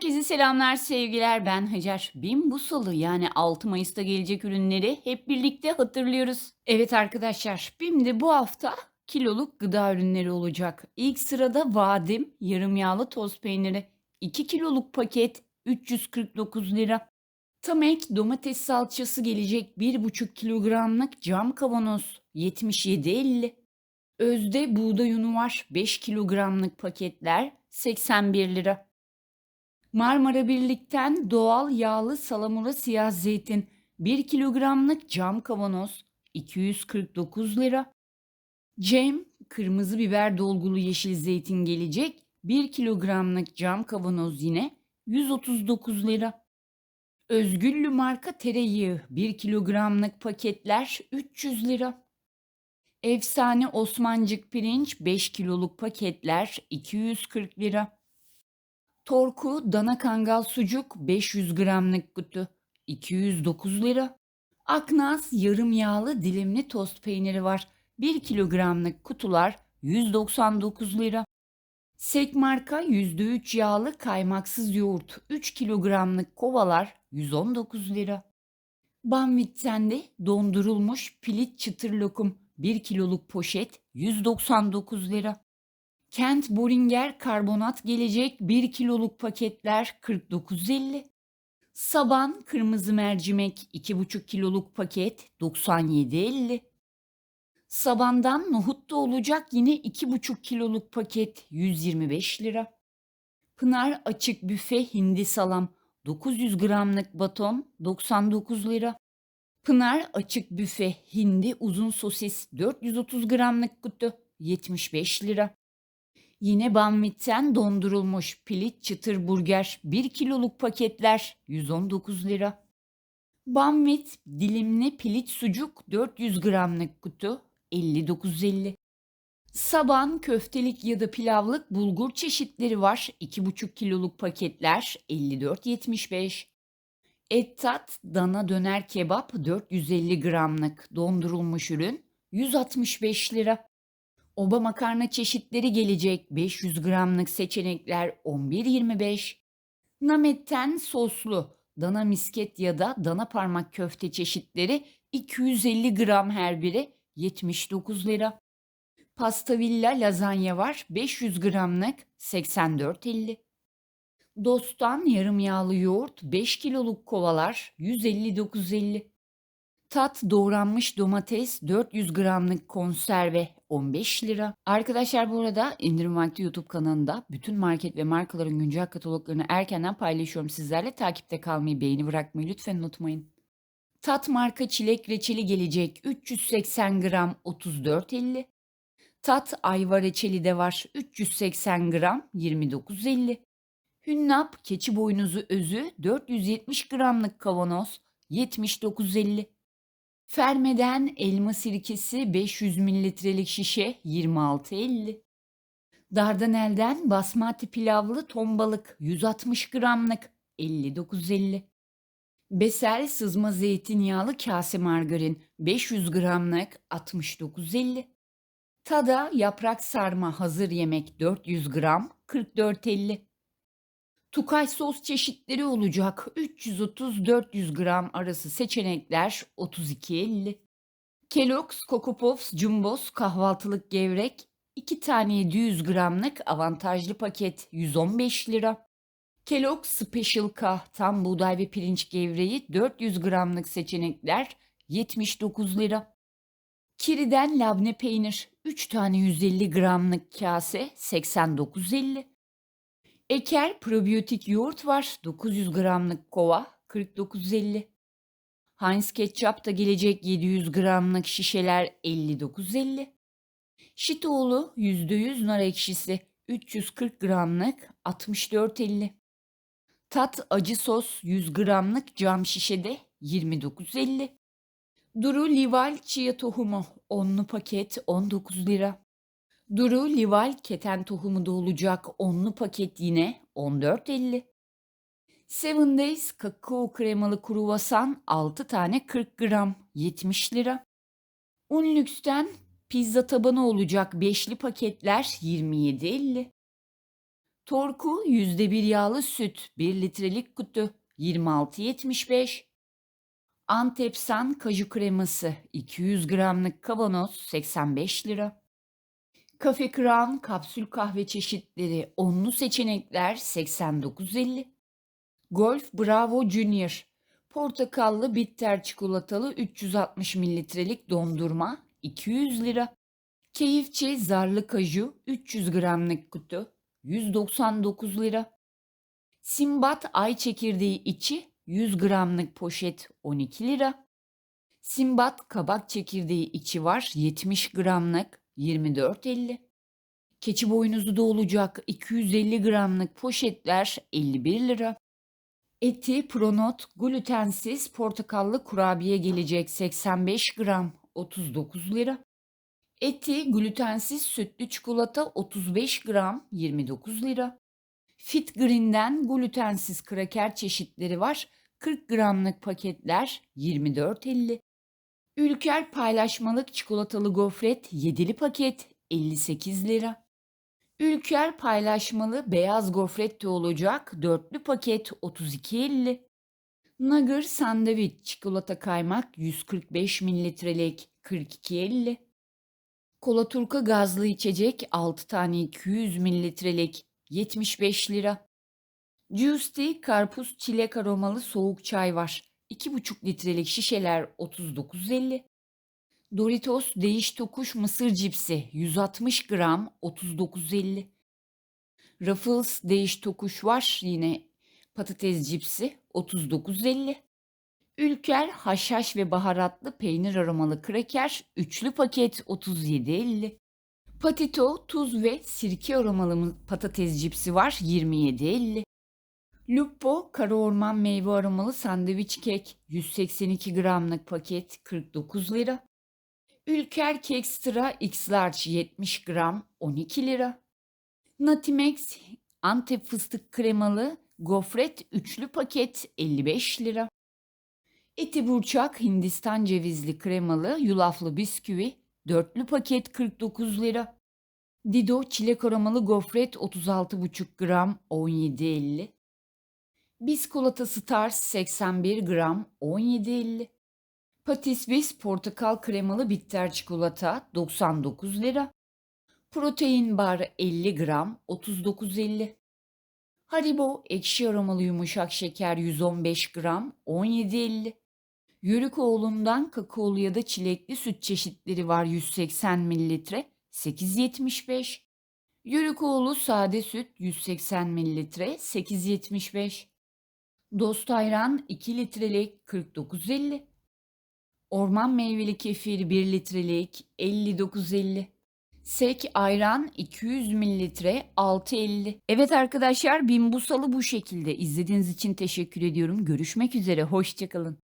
Herkese selamlar, sevgiler. Ben Hacer. BİM bu salı yani 6 Mayıs'ta gelecek ürünleri hep birlikte hatırlıyoruz. Evet arkadaşlar, BİM'de bu hafta kiloluk gıda ürünleri olacak. İlk sırada Vadim yarım yağlı toz peyniri. 2 kiloluk paket 349 lira. Tamek domates salçası gelecek 1,5 kilogramlık cam kavanoz 77.50. Özde buğday unu var 5 kilogramlık paketler 81 lira. Marmara Birlik'ten doğal yağlı salamura siyah zeytin 1 kilogramlık cam kavanoz 249 lira. Cem kırmızı biber dolgulu yeşil zeytin gelecek 1 kilogramlık cam kavanoz yine 139 lira. Özgüllü marka tereyağı 1 kilogramlık paketler 300 lira. Efsane Osmancık pirinç 5 kiloluk paketler 240 lira. Torku dana kangal sucuk 500 gramlık kutu 209 lira. Aknaz yarım yağlı dilimli tost peyniri var. 1 kilogramlık kutular 199 lira. Sek marka %3 yağlı kaymaksız yoğurt 3 kilogramlık kovalar 119 lira. Banvit'ten de dondurulmuş pilit çıtır lokum 1 kiloluk poşet 199 lira. Kent Boringer karbonat gelecek 1 kiloluk paketler 49.50. Saban kırmızı mercimek 2,5 kiloluk paket 97.50. Sabandan nohut da olacak yine 2,5 kiloluk paket 125 lira. Pınar açık büfe hindi salam 900 gramlık baton 99 lira. Pınar açık büfe hindi uzun sosis 430 gramlık kutu 75 lira. Yine Banvit'ten dondurulmuş pilit çıtır burger 1 kiloluk paketler 119 lira. Banvit dilimli pilit sucuk 400 gramlık kutu 59.50. Saban köftelik ya da pilavlık bulgur çeşitleri var. 2,5 kiloluk paketler 54.75. Et tat dana döner kebap 450 gramlık dondurulmuş ürün 165 lira. Oba makarna çeşitleri gelecek 500 gramlık seçenekler 11.25. Namet'ten soslu dana misket ya da dana parmak köfte çeşitleri 250 gram her biri 79 lira. Pastavilla lazanya var 500 gramlık 84.50. Dostan yarım yağlı yoğurt 5 kiloluk kovalar 159.50. Tat doğranmış domates 400 gramlık konserve 15 lira. Arkadaşlar bu arada indirim vakti YouTube kanalında bütün market ve markaların güncel kataloglarını erkenden paylaşıyorum sizlerle. Takipte kalmayı, beğeni bırakmayı lütfen unutmayın. Tat marka çilek reçeli gelecek 380 gram 34.50. Tat ayva reçeli de var 380 gram 29.50. Hünnap keçi boynuzu özü 470 gramlık kavanoz 79.50. Fermeden elma sirkesi 500 mililitrelik şişe 26.50. Dardanel'den basmati pilavlı ton balık 160 gramlık 59.50. Besel sızma zeytinyağlı kase margarin 500 gramlık 69.50. Tada yaprak sarma hazır yemek 400 gram 44.50. Tukay sos çeşitleri olacak. 330-400 gram arası seçenekler 32.50. Kellogg's Coco Puffs Jumbos kahvaltılık gevrek 2 tane 700 gramlık avantajlı paket 115 lira. Kellogg's Special K tam buğday ve pirinç gevreği 400 gramlık seçenekler 79 lira. Kiri'den labne peynir 3 tane 150 gramlık kase 89.50. Eker probiyotik yoğurt var. 900 gramlık kova 49.50. Heinz ketçap da gelecek 700 gramlık şişeler 59.50. Şitoğlu %100 nar ekşisi 340 gramlık 64.50. Tat acı sos 100 gramlık cam şişede 29.50. Duru Lival chia tohumu onlu paket 19 lira. Duru Lival keten tohumu da olacak onlu paket yine 14.50. Seven Days kakao kremalı kruvasan 6 tane 40 gram 70 lira. Unlüks'ten pizza tabanı olacak beşli paketler 27.50. Torku %1 yağlı süt 1 litrelik kutu 26.75. Antepsan kaju kreması 200 gramlık kavanoz 85 lira. Kafe Crown kapsül kahve çeşitleri onlu seçenekler 89.50. Golf Bravo Junior portakallı bitter çikolatalı 360 mililitrelik dondurma 200 lira. Keyifçi zarlı kaju 300 gramlık kutu 199 lira. Simbat ay çekirdeği içi 100 gramlık poşet 12 lira. Simbat kabak çekirdeği içi var 70 gramlık 24.50. Keçi boynuzu da olacak 250 gramlık poşetler 51 lira. Eti Pronot glutensiz portakallı kurabiye gelecek 85 gram 39 lira. Eti glutensiz sütlü çikolata 35 gram 29 lira. Fit Green'den glutensiz kraker çeşitleri var. 40 gramlık paketler 24.50. Ülker paylaşmalık çikolatalı gofret 7'li paket 58 lira. Ülker paylaşmalı beyaz gofret de olacak 4'lü paket 32.50. Nugger sandviç çikolata kaymak 145 mililitrelik 42.50. Kola Turka gazlı içecek 6 tane 200 mililitrelik 75 lira. Juice Tea karpuz çilek aromalı soğuk çay var. 2,5 litrelik şişeler 39.50. Doritos değiş tokuş mısır cipsi 160 gram 39.50. Ruffles değiş tokuş var yine patates cipsi 39.50. Ülker haşhaş ve baharatlı peynir aromalı kraker üçlü paket 37.50. Patito tuz ve sirke aromalı patates cipsi var 27.50. Lupo kara orman meyve aromalı sandviç kek 182 gramlık paket 49 lira. Ülker Kekstra X Large 70 gram 12 lira. Natimex Antep fıstık kremalı gofret üçlü paket 55 lira. Eti burçak Hindistan cevizli kremalı yulaflı bisküvi dörtlü paket 49 lira. Dido çilek aromalı gofret 36,5 gram 17.50. Biskolata Stars 81 gram 17.50. Patisvis portakal kremalı bitter çikolata 99 lira. Protein bar 50 gram 39.50. Haribo ekşi aromalı yumuşak şeker 115 gram 17.50. Yörükoğlu'ndan kakaolu ya da çilekli süt çeşitleri var 180 mililitre 8.75. Yörükoğlu sade süt 180 mililitre 8.75. Dost ayran 2 litrelik 49.50. Orman meyveli kefir 1 litrelik 59.50. Sek ayran 200 mililitre 6.50. Evet arkadaşlar Bimbusalı bu şekilde. İzlediğiniz için teşekkür ediyorum. Görüşmek üzere. Hoşçakalın.